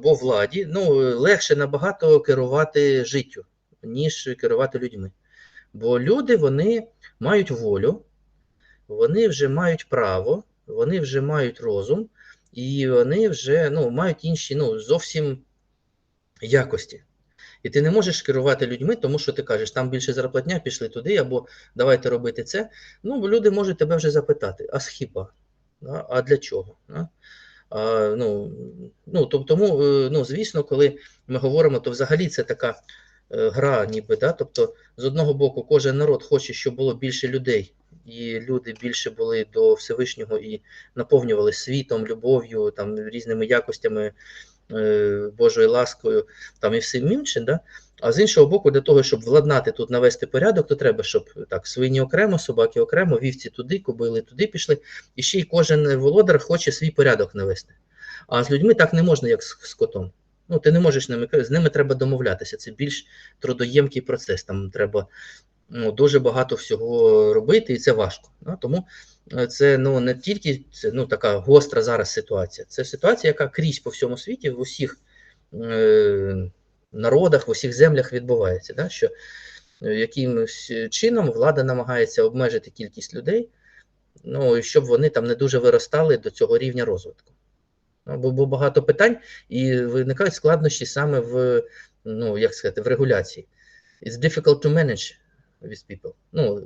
або владі, ну, легше набагато керувати життю, ніж керувати людьми. Бо люди вони мають волю, вони вже мають право, вони вже мають розум, і вони вже ну, мають інші ну, зовсім якості. І ти не можеш керувати людьми, тому що ти кажеш, там більше зарплатня, пішли туди, або давайте робити це. Ну, люди можуть тебе вже запитати: а схіба? А для чого? Ну, ну, тому, е, ну, звісно, коли ми говоримо, то взагалі це така е, гра, ніби, да? тобто, з одного боку, кожен народ хоче, щоб було більше людей, і люди більше були до Всевишнього і наповнювали світом, любов'ю, там, різними якостями, е, Божою ласкою там, і всім іншим. Да? А з іншого боку, для того, щоб владнати тут, навести порядок, то треба, щоб так, свині окремо, собаки окремо, вівці туди, кобили туди пішли. І ще й кожен володар хоче свій порядок навести. А з людьми так не можна, як з, з котом. Ну, ти не можеш ними, з ними треба домовлятися. Це більш трудоємкий процес. Там треба ну, дуже багато всього робити, і це важко. Да? Тому е, це ну, не тільки це, ну, така гостра зараз ситуація. Це ситуація, яка крізь по всьому світі, в усіх е, народах, в усіх землях відбувається. Да? Що е, якимось чином влада намагається обмежити кількість людей, ну, щоб вони там не дуже виростали до цього рівня розвитку. Ну, Бо, бо багато питань і виникають складнощі саме в, ну, як сказати, в регуляції. It's difficult to manage with people. Ну,